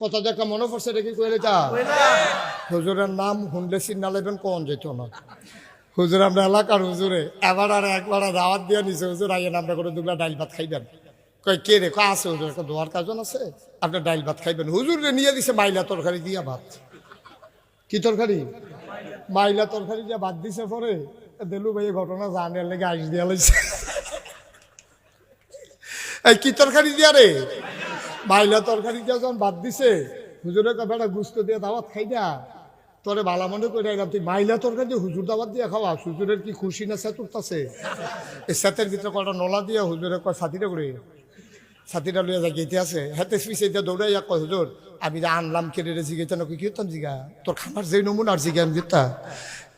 কথা যে একটা মনে পড়ছে রেখে কইলে তা হুজুরের নাম হুনলে চিন্না লেবেন কোন যেত না। হুজুর আমরা এলাকার হুজুরে, এবার আর একবার দাওয়াত দিয়ে নিছে, হুজুর, আইয়েন আমরা করে দুগলা ডাইল ভাত খাইবেন। কই কে রে, কয়, আছে হুজুর, একটা দোয়ার কাজন আছে? আপনার ডাইল ভাত খাইবেন। হুজুর রে নিয়ে দিছে মাইলা তরকারি দিয়া ভাত। কি তরকারি? মাইলা তরকারি দিয়ে ভাত দিছে পরে দেলু ভাই ঘটনা জানে লেগে আইস দিয়া লাইছে। এই কি তরকারি দিয়া রে? মাইলা তরকারি যখন বাদ দিছে হুজুরের কথাটা গুস্ত দিয়ে দাওয়াত খাই না। তোরে বালা মনে করে এলাম তুই মাইলা তরকারি হুজুর দাওয়াত দিয়ে খাওয়া হুজুরের কি খুশি না সেতুরতাছে? এই সেতের ভিতরে কটা নলা দিয়ে হুজুরের কয় সাথীটা করে সাথীটা লইয়া যাই গেতে আছে। হাতে পিছিয়ে দিয়ে দৌড়াইয়া কয়, হুজুর, আমি যে আনলাম কেড়ে রে জিগাইতে না কি হতাম জিগা? তোর খাবার যেই নমুনা আর জিগা আমি দিতা।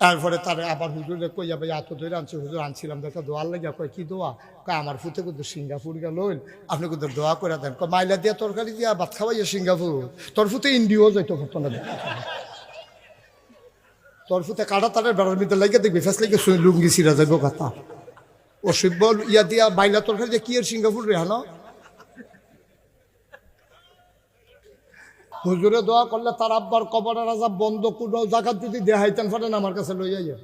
তারপরে তারে আবার হুজুরে কইয়া, ভাই, এত ধরে আনছে, হুজুর, আনছিলাম দেখা দোয়ার লাগিয়া। কয়, কি দোয়া? কয়, আমার ফুতে কিন্তু সিঙ্গাপুর গেল আপনি কিন্তু দোয়া করে দেন। কয়, মাইলা দিয়া তরকারি দিয়া ভাত খাওয়াইয়া সিঙ্গাপুর, তোর ফুতে ইন্ডিয়াও যাইতো হতো না তোর ফুতে কাটা তারের বেড়ার ভিতরে লাগিয়ে দেখবি, ফেস লাগিয়ে লুঙ্গি সিরা যাইব কথা অসভ্য ইয়া দিয়া মাইলা তরকারি দিয়ে কি এর সিঙ্গাপুর রে হানো? হুজুরে দোয়া করলে তার আব্বার কবরের আজাব বন্ধ, কোনো জায়গা যদি দেহাইতেন ফেলেন আমার কাছে লইয়া যান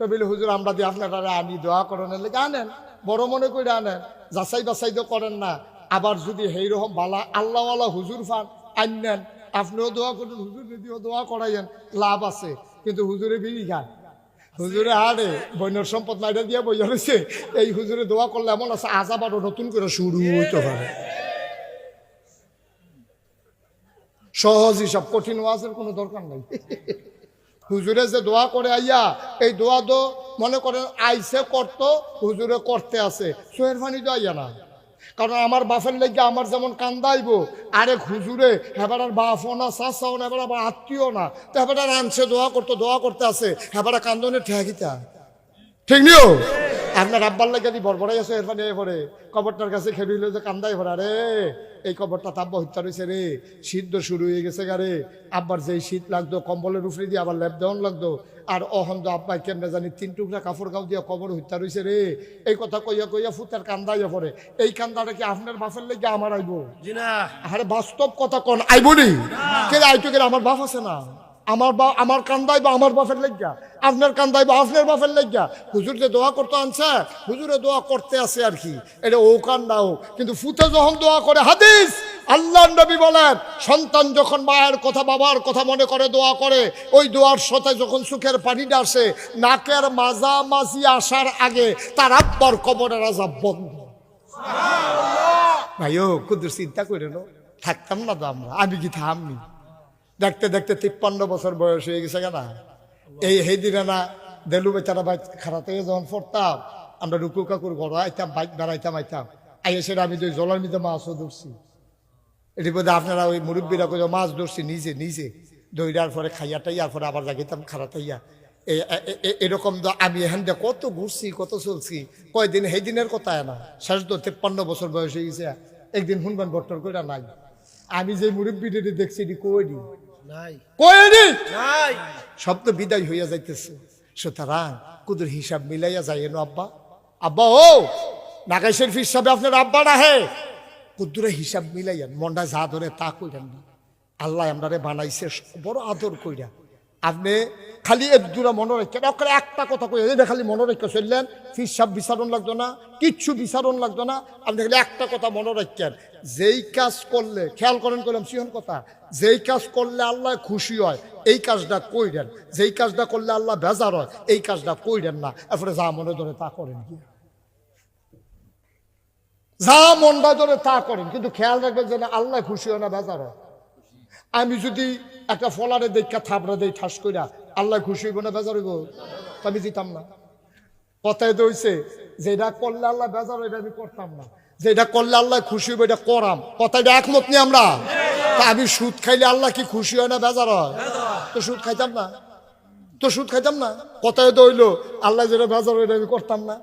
তো বলে, হুজুর, আমরা দিয়ে আপনারা আমি দোয়া করেন লেগে আনেন, বড় মনে করে আনেন, যাচাই বাছাই তো করেন না, আবার যদি সেই রকম বালা আল্লাহওয়ালা হুজুর ফান আনেন, আপনিও দোয়া করেন, হুজুর যদিও দোয়া করাইয়েন, লাভ আছে, কিন্তু হুজুরে বিড়ি খান হুজুরে আরে, বন্যর সম্পদ মাইটা দিয়ে বইয়া রয়েছে এই হুজুরে দোয়া করলে এমন আছে আজ আবারও নতুন করে শুরু হইতে পারে। সহজ হিসাব, কঠিন ওয়াজের কোনো দরকার নাই। হুজুরে যে দোয়া করে আইয়া, এই দোয়া তো মনে করেন আইসে করত, হুজুরে করতে আছে। সোহের ফানি তো আইয়া না কারণ আমার বাপের লেগে আমার যেমন কান্দাইব আরেক হুজুরে, হেবার বাপও না, চাচাও না এবার আবার আত্মীয় না, তো হেবার আনছে, দোয়া করতো, দোয়া করতে আছে, হেবার কান্দনে ঠেকিতা ঠিক নিও? আপনার আব্বার লাগে যদি বরবরাই আছে এরপরে এরপরে কবরটার কাছে খেলি যে কান্দাই ভরা রে। এই কবরটা তাব্বা হত্যা রয়েছে রে। শীত তো শুরু হয়ে গেছে গারে আব্বার যেই শীত লাগতো কম্বলের উপরে দিয়ে আবার লেপ দেওয়ান লাগতো। আর অহন তো আব্বাই কেমনে জানি তিন টুকরা কাপড় গাও দিয়ে কবর হত্যা রয়েছে রে। এই কথা কইয়া কইয়া ফুতার কান্দাইয়া পড়ে। এই কান্দাটা কি আপনার বাপের লেগে আমার আইব? না আরে বাস্তব কথা কোন আইবনি কে আইতো কে আমার বাপ আছে না? আমার বা আমার কান্দাই বা আমার বাপের লেগা আপনার কান্দাই বা আপনার বাপের লেগা। হুজুর যে দোয়া করতে আনছে হুজুরে দোয়া করতে আছে আর কি। এটা ও কান্দা ও কিন্তু ফুতে যখন দোয়া করে হাদিস আল্লাহ নবী বলেন সন্তান যখন মায়ের কথা বাবার কথা মনে করে দোয়া করে ওই দোয়ার সাথে যখন সুখের পানিটা আসে নাকের মাঝামাঝি আসার আগে তার আব্বার কবরের আজাব বন্ধ। ভাইও কুদুর চিন্তা করে থাকতাম না তো আমরা আমি কি থামনি? দেখতে দেখতে তিপ্পান্ন বছর বয়স হয়ে গেছে কেনা। এই দিনে না দেলু বেচারা বাইক খারাতে যখন পড়তাম, আমরা রুকু কাকুর ঘর আইতাম, বাইক বেড়াইতাম, আইতাম। আই এসে আমি তো জলের মধ্যে মাছও ধরছি। এটি বোধ আপনারা ওই মুরব্বীরা করে মাছ ধরছি নিজে নিজে। দইরার পরে খাইয়া টাইয়ার পরে আবার খারাতাইয়া এই এরকম তো আমি এখান দিয়ে কত ঘুরছি, কত চলছি, কয়দিন সেই দিনের কথা না। শেষ তো তেপ্পান্ন বছর বয়স হয়ে গেছে। একদিন শুনবেন বট্টর করে নাই। আমি যে মুরব্বীটি দেখছি, এটি কই দি নাই। সব তো বিদায় হইয়া যাইতেছে। সুতরাং কুদুর হিসাব মিলাইয়া যায় এনো আব্বা। আব্বা ও নাগাই শরীফ হিসাবে আপনার আব্বা না হে কুদুরে হিসাব মিলাইয়া মনটা যা ধরে তা কইরেন না। আল্লাহ আমরা বানাইছে বড় আদর কইরা। আপনি খালি এক দূরা মনে রাখেন ওখানে একটা কথা কই এটা খালি মনে রেখে চললেন হিসাব বিচারণ লাগতো না, কিচ্ছু বিচারণ লাগতো না আপনি খালি একটা কথা মনে রাখেন যেই কাজ করলে, খেয়াল করেন করলাম সিহন কথা, যেই কাজ করলে আল্লাহ খুশি হয়, এই কাজটা কইরেন, যেই কাজটা করলে আল্লাহ বেজার হয়, এই কাজটা কইরেন না, এরপরে যা মনে ধরে তা করেন কি? যা মনটা ধরে তা করেন, কিন্তু খেয়াল রাখবেন যে আল্লাহ খুশি হয় না, বেজার হয়। আমি যদি একটা ফলারে দেখা থাপড়া দেই, ঠাস কইরা আল্লাহ খুশি হইব না বেজার হইব? আমি জিতাম না। কথায় দইছে যেটা করলে আল্লাহ বেজার হইবে, আমি করতাম না। যেটা করলে আল্লাহ খুশি হইব, এটা করাম। কথাটা একমত নি আমরা। তা আমি সুদ খাইলে আল্লাহ কি খুশি হয় না বেজার হয়? তো সুদ খাইতাম না। তো সুদ খাইতাম না। কথায় দইলো আল্লাহ যেটা বেজার হইবে, আমি করতাম না।